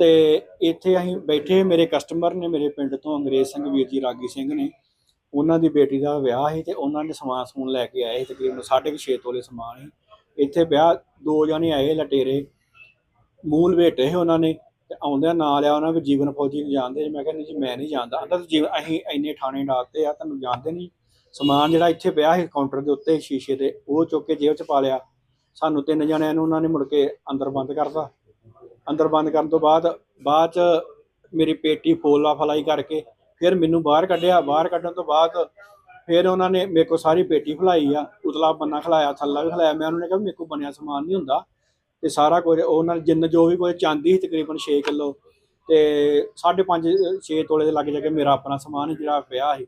ਤੇ ਇੱਥੇ ਅਸੀਂ ਬੈਠੇ ਮੇਰੇ ਕਸਟਮਰ ਨੇ, ਮੇਰੇ ਪਿੰਡ ਤੋਂ ਅੰਗਰੇਜ਼ ਸਿੰਘ ਵੀਰ ਜੀ, ਰਾਗੀ ਸਿੰਘ ਨੇ। ਉਹਨਾਂ ਦੀ ਬੇਟੀ ਦਾ ਵਿਆਹ ਸੀ ਤੇ ਉਹਨਾਂ ਨੇ ਸਮਾਨ ਸਮੂਨ ਲੈ ਕੇ ਆਏ ਸੀ ਤਕਰੀਬਨ 6.5 ਤੋਲੇ ਸਮਾਨ ਸੀ। ਇੱਥੇ ਵਿਆਹ ਦੋ ਜਣੇ ਆਏ ਲਟੇਰੇ, ਮੂਲ ਬੇਟੇ ਸੀ ਉਹਨਾਂ ਨੇ ਤੇ ਆਉਂਦਿਆਂ ਨਾਲ ਆ ਉਹਨਾਂ ਵੀ ਜੀਵਨ ਫੌਜੀ ਨੂੰ ਜਾਣਦੇ ਮੈਂ ਕਹਿੰਦਾ ਜੀ, ਮੈਂ ਨਹੀਂ ਜਾਣਦਾ। ਅੰਦਰ ਜੀਵਨ ਅਸੀਂ ਇੰਨੇ ਥਾਣੇ ਡਾਕਤੇ ਆ, ਤੁਹਾਨੂੰ ਜਾਣਦੇ ਨਹੀਂ। ਸਮਾਨ ਜਿਹੜਾ ਇੱਥੇ ਪਿਆ ਸੀ ਕਾਊਂਟਰ ਦੇ ਉੱਤੇ, ਸ਼ੀਸ਼ੇ ਦੇ, ਉਹ ਚੁੱਕ ਕੇ ਜੇਬ 'ਚ ਪਾ ਲਿਆ। ਸਾਨੂੰ ਤਿੰਨ ਜਣਿਆਂ ਨੂੰ ਉਹਨਾਂ ਨੇ ਮੁੜ ਕੇ ਅੰਦਰ ਬੰਦ ਕਰਤਾ। ਅੰਦਰ ਬੰਦ ਕਰਨ ਤੋਂ ਬਾਅਦ ਬਾਅਦ 'ਚ ਮੇਰੀ ਪੇਟੀ ਫੋਲਾ ਫਲਾਈ ਕਰਕੇ ਫਿਰ ਮੈਨੂੰ ਬਾਹਰ ਕੱਢਿਆ। ਬਾਹਰ ਕੱਢਣ ਤੋਂ ਬਾਅਦ ਫਿਰ ਉਹਨਾਂ ਨੇ ਮੇਰੇ ਕੋਲ ਸਾਰੀ ਪੇਟੀ ਖਲਾਈ ਆ। ਉਤਲਾ ਬੰਨਾ ਖਲਾਇਆ, ਥੱਲਾ ਵੀ ਖਲਾਇਆ। ਮੈਂ ਉਹਨਾਂ ਨੇ ਕਿਹਾ ਵੀ ਮੇਰੇ ਕੋਲ ਬਣਿਆ ਸਮਾਨ ਨਹੀਂ ਹੁੰਦਾ। ਤੇ ਸਾਰਾ ਕੁਝ ਉਹਨਾਂ ਜਿੰਨ ਜੋ ਵੀ ਕੋਈ ਚਾਂਦੀ ਸੀ ਤਕਰੀਬਨ 6 ਕਿਲੋ। ਤੇ 5.5 6 ਤੋਲੇ ਦੇ ਲੱਗ ਜਾ ਕੇ ਮੇਰਾ ਆਪਣਾ ਸਮਾਨ ਜਿਹੜਾ ਪਿਆ ਸੀ।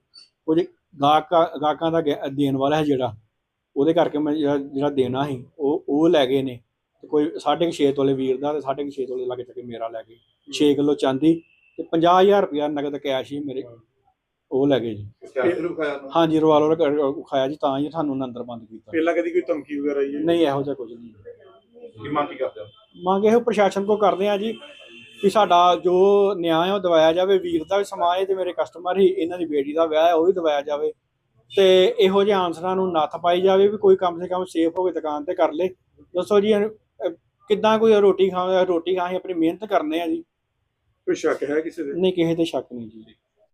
ਕੁਝ ਗਾਹਕਾਂ ਗਾਹਕਾਂ ਦਾ ਗਿਆ- ਦੇਣ ਵਾਲਾ ਹੈ ਜਿਹੜਾ। ਉਹਦੇ ਕਰਕੇ ਮੈਂ ਜਿਹੜਾ ਜਿਹੜਾ ਦੇਣਾ ਸੀ, ਉਹ ਉਹ ਲੈ ਗਏ ਨੇ। ਕੋਈ 6.5 ਤੋਲੇ ਵੀਰ ਦਾ ਤੇ 6.5 ਤੋਲੇ ਲੱਗ ਜਾ ਕੇ ਮੇਰਾ ਲੈ ਗਏ 6 ਕਿਲੋ ਚਾਂਦੀ ਤੇ 50000 ਰੁਪਇਆ ਨਗਦ ਕੈਸ਼ ਹੀ ਮੇਰੇ ਉਹ ਲੈ ਗਏ ਜੀ। ਹਾਂਜੀ ਰਿਵਾਲਵਰ ਖਾਇਆ ਜੀ ਤਾਂ ਹੀ ਤੁਹਾਨੂੰ ਅੰਦਰ ਬੰਦ ਕੀਤਾ। ਪਹਿਲਾਂ ਕਦੀ ਕੋਈ ਧਮਕੀ ਵਗੈਰਾ ਆਈ ਹੈ? ਨਹੀਂ ਇਹੋ ਜਿਹਾ ਕੁਝ ਨਹੀਂ। ਕੀ ਮੰਗ ਕੀ ਕਰਦੇ ਹੋ? ਮੰਗ ਇਹੋ ਪ੍ਰਸ਼ਾਸਨ ਕੋ ਕਰਦੇ ਆ ਜੀ ਕਿ ਸਾਡਾ ਜੋ ਨਿਆਂ ਹੈ ਉਹ ਦਵਾਇਆ ਜਾਵੇ ਵੀਰ ਦਾ ਵੀ ਸਮਾਜ ਤੇ ਮੇਰੇ ਕਸਟਮਰ ਹੀ ਇਹਨਾਂ ਦੀ ਬੇਟੀ ਦਾ ਵਿਆਹ ਹੈ ਉਹ ਵੀ ਦਵਾਇਆ ਜਾਵੇ। ਤੇ ਇਹੋ ਜਿਹੇ ਆਨਸਰਾਂ ਨੂੰ ਨੱਥ ਪਾਈ ਜਾਵੇ ਵੀ ਕੋਈ ਕਮ ਸੇ ਕਮ ਸੇਫ ਹੋਵੇ ਦੁਕਾਨ ਤੇ ਕਰ ਲੇ। ਦੱਸੋ ਜੀ ਕਿੱਦਾਂ ਕੋਈ ਰੋਟੀ ਖਾਵੇ ਰੋਟੀ ਖਾਣੀ ਆਪਣੀ ਮਿਹਨਤ ਕਰਨੇ ਆ ਜੀ? ਕੋਈ ਸ਼ੱਕ ਹੈ ਕਿਸੇ ਦੇ? ਨਹੀਂ ਕਿਸੇ ਤੇ ਸ਼ੱਕ ਨਹੀਂ ਜੀ।